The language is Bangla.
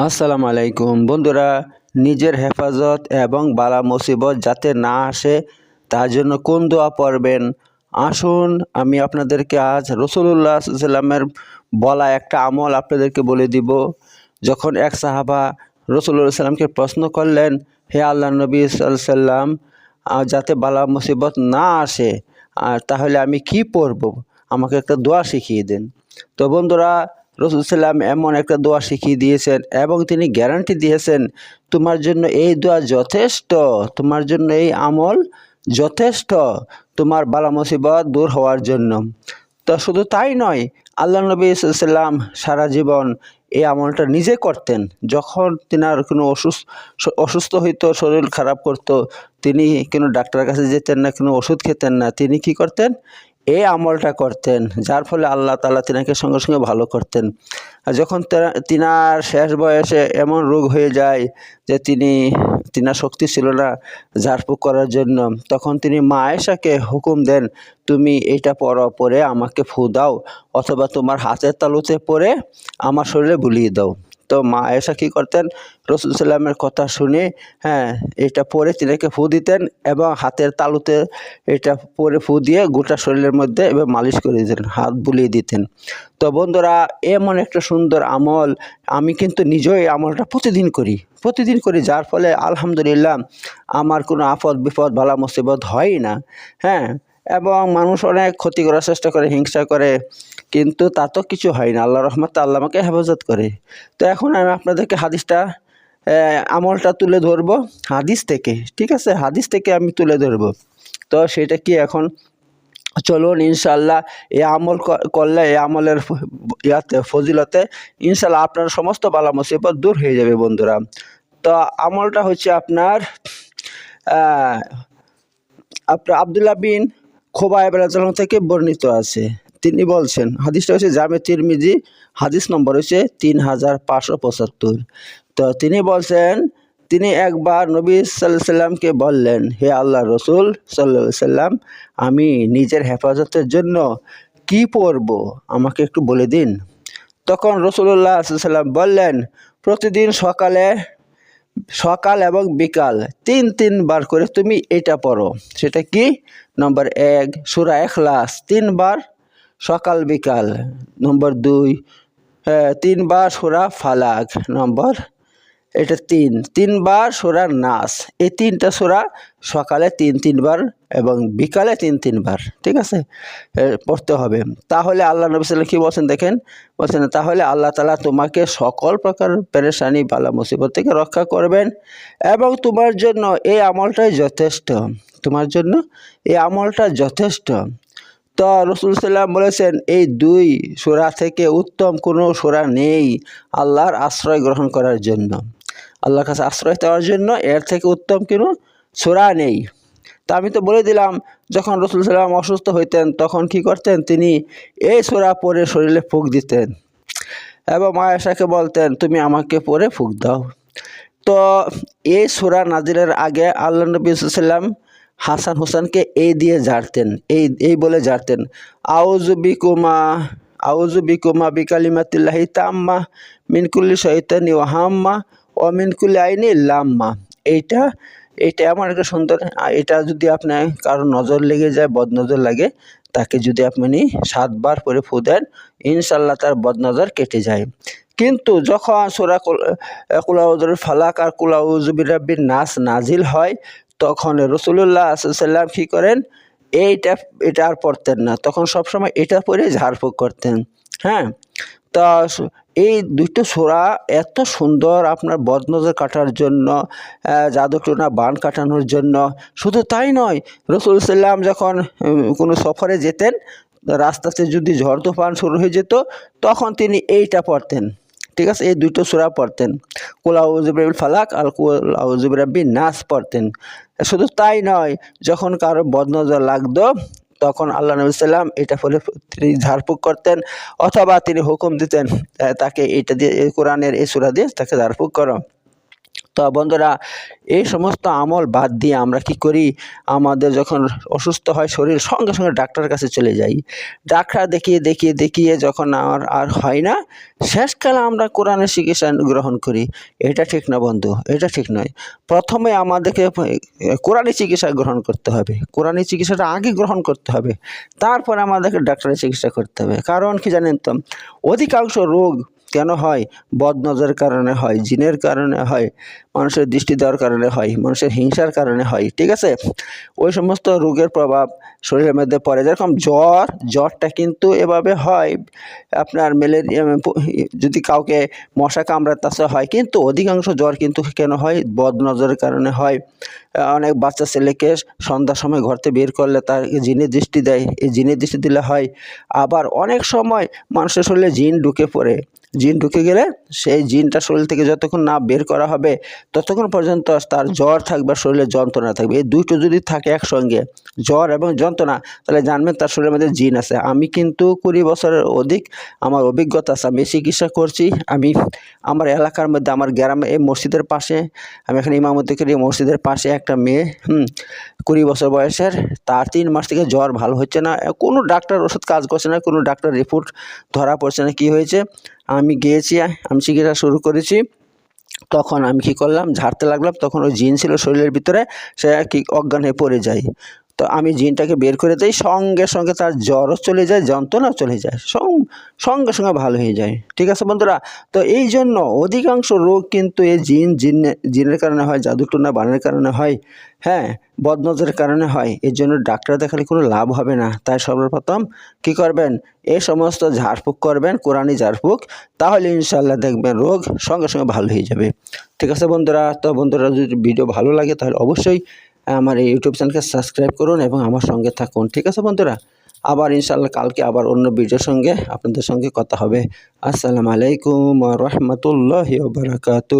আসসালামু আলাইকুম। বন্ধুরা, নিজের হেফাজত এবং বালা মুসিবত যাতে না আসে, তার জন্য কোন দোয়া পড়বেন? আসুন, আমি আপনাদেরকে আজ রসুল্লাহ সাল্লামের বলা একটা আমল আপনাদেরকে বলে দিব। যখন এক সাহাবা রসুল্লাহ সাল্লামকে প্রশ্ন করলেন, হে আল্লাহ নবী সাল্লাম যাতে বালা মুসিবত না আসে আর তাহলে আমি কি পড়ব? আমাকে একটা দোয়া শিখিয়ে দেন। তো বন্ধুরা রসুল সাল্লাম এমন একটা দোয়া শিখিয়ে দিয়েছেন এবং তিনি গ্যারান্টি দিয়েছেন, তোমার জন্য এই দোয়া যথেষ্ট, তোমার জন্য এই আমল যথেষ্ট, তোমার বালা মুসিবত দূর হওয়ার জন্য। তো শুধু তাই নয়, আল্লাহ নবী সাল্লাম সারা জীবন এই আমলটা নিজে করতেন। যখন তিনার কোনো অসুস্থ অসুস্থ হইতো, শরীর খারাপ করতো, তিনি কোনো ডাক্তারের কাছে যেতেন না, কোনো ওষুধ খেতেন না, তিনি কি করতেন? এই আমলটা করতেন, যার ফলে আল্লাহ তালা তিনাকে সঙ্গে সঙ্গে ভালো করতেন। আর যখন তেনা- তিনার শেষ বয়সে এমন রোগ হয়ে যায় যে তিনি, তিনার শক্তি ছিল না ঝাড়ফুঁক করার জন্য, তখন তিনি মা আয়েশাকে হুকুম দেন, তুমি এটা পরো, পরে আমাকে ফু দাও, অথবা তোমার হাতের তালুতে পরে আমার শরীরে বুলিয়ে দাও। তো মা আয়েশা কী করতেন? রসুল সাল্লামের কথা শুনে হ্যাঁ এটা পরে তিনাকে ফু দিতেন এবং হাতের তালুতে এটা পরে ফু দিয়ে গোটা শরীরের মধ্যে এবার মালিশ করে দিতেন, হাত বুলিয়ে দিতেন। তো বন্ধুরা, এমন একটা সুন্দর আমল আমি কিন্তু নিজেও এই আমলটা প্রতিদিন করি। প্রতিদিন করি যার ফলে আলহামদুলিল্লাহ আমার কোনো আপদ বিপদ বালা মুসিবত হয় না। হ্যাঁ এবং মানুষ অনেক ক্ষতি করার চেষ্টা করে, হিংসা করে কিন্তু তা তো কিছু হয় না আল্লাহ রহমত আল্লাহ আমাকে হেফাজত করে। তো এখন আমি আপনাদেরকে হাদিসটা আমলটা তুলে ধরবো, হাদিস থেকে। ঠিক আছে? হাদিস থেকে আমি তুলে ধরবো। তো সেটা কি এখন? চলুন ইনশাল্লাহ এই আমল করলে এই আমলের ইয়াতে, ফজিলতে ইনশাল্লাহ আপনার সমস্ত বালা মুসিবত দূর হয়ে যাবে বন্ধুরা। তো আমলটা হচ্ছে আপনার আপনার আবদুল্লাহ বিন খোবাই রাজন থেকে বর্ণিত আছে। তিনি বলছেন, হাদিসটা হচ্ছে জামে তিরমিজি, হাদিস নম্বর হচ্ছে তিন হাজার পাঁচশো পঁচাত্তর। তো তিনি বলছেন, তিনি একবার নবী সাল্লাহ সাল্লামকে বললেন, হে আল্লাহ রসুল সাল্লা সাল্লাম, আমি নিজের হেফাজতের জন্য কি পরব? আমাকে একটু বলে দিন। তখন রসুল্লাহ সাল্লাম বললেন, প্রতিদিন সকালে, সকাল এবং বিকাল তিন তিনবার করে তুমি এটা পড়ো সেটা কি? নম্বর এক, সুরা এখলাস তিনবার সকাল বিকাল নম্বর দুই আহ, তিনবার সোরা ফালাক নম্বর এটা তিন তিনবার সোরা নাস এই তিনটা সোরা সকালে তিন তিনবার এবং বিকালে তিন তিনবার ঠিক আছে? পড়তে হবে। তাহলে আল্লাহ নবী সাল্লাম কি বলছেন দেখেন? বলছেন তাহলে আল্লাহ তালা তোমাকে সকল প্রকার পেরেশানি বালা মুসিবত থেকে রক্ষা করবেন এবং তোমার জন্য এই আমলটাই যথেষ্ট। তোমার জন্য এই আমলটা যথেষ্ট। তো রসুল সাল্লাম বলেছেন, এই দুই সোরা থেকে উত্তম কোনো সোরা নেই আল্লাহর আশ্রয় গ্রহণ করার জন্য। আল্লাহর কাছে আশ্রয় দেওয়ার জন্য এর থেকে উত্তম কোনো সোরা নেই। তা আমি তো বলে দিলাম, যখন রসুল সাল্লাম অসুস্থ হইতেন, তখন কি করতেন? তিনি এই সোরা পরে শরীরে ফুক দিতেন এবং মায়াশাকে বলতেন, তুমি আমাকে পরে ফুক দাও। তো এই সোরা নাজিরের আগে আল্লাহ নবী সাল্লাম হাসান হোসেনকে এই দিয়ে ঝাড়তেন, এই এই বলে ঝাড়তেন আউজু বিকুমা আউজু বিকুমা বিকালিমাতিল্লাহি তাম্মা মিনকুল্লি শৈতানি ওয়াহাম্মা ও মিনকুল্লি আইনি লাম্মা। এইটা এইটা এমন একটা সুন্দর, এটা যদি আপনার কারও নজর লেগে যায়, বদনজর লাগে, তাকে যদি আপনি সাতবার করে ফু দেন ইনশাল্লাহ তার বদনজর কেটে যায়। কিন্তু যখন সোরা কুলাউজুর ফালাক আর কুলাউজুবিরাব্বির নাস নাজিল হয় তখন রসুল্লাহ সাল্লাম কী করেন? এইটা, এটা আর পড়তেন না। তখন সবসময় এটা পরে ঝাড়ফুঁক করতেন। হ্যাঁ? তা এই দুটো সোরা এত সুন্দর আপনার বদনজর কাটার জন্য জাদুটোনা বান কাটানোর জন্য। শুধু তাই নয়, রসুল সাল্লাম যখন কোনো সফরে যেতেন, রাস্তাতে যদি ঝড় তুফান শুরু হয়ে যেত, তখন তিনি এইটা পড়তেন। ঠিক আছে? এই দুটো সুরা পড়তেন। কুলাউজুবিল ফালাক আর কুলাউজুবিরাব্বি নাস পড়তেন। শুধু তাই নয়, যখন কারও বদনজর লাগতো, তখন আল্লাহ নবী সাল্লাম এটা ফলে তিনি ঝাড়ফুঁক করতেন, অথবা তিনি হুকুম দিতেন তাকে এটা দিয়ে কোরআনের এই সুরা দিয়ে তাকে ঝাড়ফুঁক করো। তো বন্ধুরা, এই সমস্ত আমল বাদ দিয়ে আমরা কি করি? আমাদের যখন অসুস্থ হয় শরীর, সঙ্গে সঙ্গে ডাক্তারের কাছে চলে যাই। ডাক্তার দেখিয়ে দেখিয়ে দেখিয়ে যখন আর আর হয় না শেষকালে আমরা কোরআনের চিকিৎসা গ্রহণ করি। এটা ঠিক না বন্ধু, এটা ঠিক নয়। প্রথমে আমাদেরকে কোরআনী চিকিৎসা গ্রহণ করতে হবে। কোরআনী চিকিৎসাটা আগে গ্রহণ করতে হবে। তারপরে আমাদেরকে ডাক্তারের চিকিৎসা করতে হবে। কারণ কি জানেন তো? অধিকাংশ রোগ কেন হয়? বদনজরের কারণে হয়, জিনের কারণে হয়, মানুষের দৃষ্টি দেওয়ার কারণে হয়, মানুষের হিংসার কারণে হয়, ঠিক আছে? ওই সমস্ত রোগের প্রভাব শরীরের মধ্যে পড়ে। যেরকম জ্বর, জ্বরটা কিন্তু এভাবে হয়, আপনার ম্যালেরিয়া, যদি কাউকে মশা কামড়ার কামড়াতে হয়, কিন্তু অধিকাংশ জ্বর কিন্তু কেন হয়? বদনজরের কারণে হয়। অনেক বাচ্চা ছেলেকে সন্ধ্যার সময় ঘর থেকে বের করলে তার জিনের দৃষ্টি দেয়। এই জিনের দৃষ্টি দিলে হয়। আবার অনেক সময় মানুষের শরীরে জিন ঢুকে পড়ে। জিন ঢুকে গেলে সেই জিনটা শরীর থেকে যতক্ষণ না বের করা হবে, ততক্ষণ পর্যন্ত তার জ্বর থাকবে শরীরে যন্ত্রণা থাকবে। এই দুটো যদি থাকে একসঙ্গে, জ্বর এবং যন্ত্রণা, তাহলে জানবেন তার শরীরের মধ্যে জিন আছে। আমি কিন্তু কুড়ি বছরের অধিক আমার অভিজ্ঞতা আছে। আমি চিকিৎসা করছি। আমি, আমার এলাকার মধ্যে, আমার গ্রামে এই মসজিদের পাশে, আমি এখানে ইমামতি করি মসজিদের পাশে একটা মেয়ে, হুম, কুড়ি বছর বয়সের, তার তিন মাস থেকে জ্বর ভালো হচ্ছে না। কোনো ডাক্তার ওষুধ কাজ করছে না, কোনো ডাক্তার রিপোর্ট ধরা পড়ছে না কী হয়েছে। আমি গিয়েছি, আমি চিকিৎসা শুরু করেছি। তখন আমি কি করলাম, ঝাড়তে লাগলাম, তখন ওই জিন ছিল শরীরের ভিতরে, সে কি অজ্ঞান হয়ে পড়ে যায়। তো আমি জিনটাকে বের করে দিই, সঙ্গে সঙ্গে তার জ্বরও চলে যায়, যন্ত্রণাও চলে যায় সঙ্গে সঙ্গে ভালো হয়ে যায়। ঠিক আছে বন্ধুরা? তো এই জন্য অধিকাংশ রোগ কিন্তু এই জিন জিন, জিনের কারণে হয়, জাদুটুনা বানের কারণে হয় হ্যাঁ বদনজরের কারণে হয়। এর জন্য ডাক্তার দেখালে কোনো লাভ হবে না। তাই সর্বপ্রথম কি করবেন? এই সমস্ত ঝাড়ফুঁক করবেন, কোরআনি ঝাড়ফুঁক, তাহলে ইনশাল্লাহ দেখবেন রোগ সঙ্গে সঙ্গে ভালো হয়ে যাবে। ঠিক আছে বন্ধুরা? তো বন্ধুরা, যদি ভিডিও ভালো লাগে তাহলে অবশ্যই আমার এই ইউটিউব চ্যানেলকে সাবস্ক্রাইব করুন এবং আমার সঙ্গে থাকুন। ঠিক আছে বন্ধুরা? আবার ইনশাল্লাহ কালকে আবার অন্য ভিডিওর সঙ্গে আপনাদের সঙ্গে কথা হবে। আসসালামু আলাইকুম রহমতুল্লাহ বারাকাতু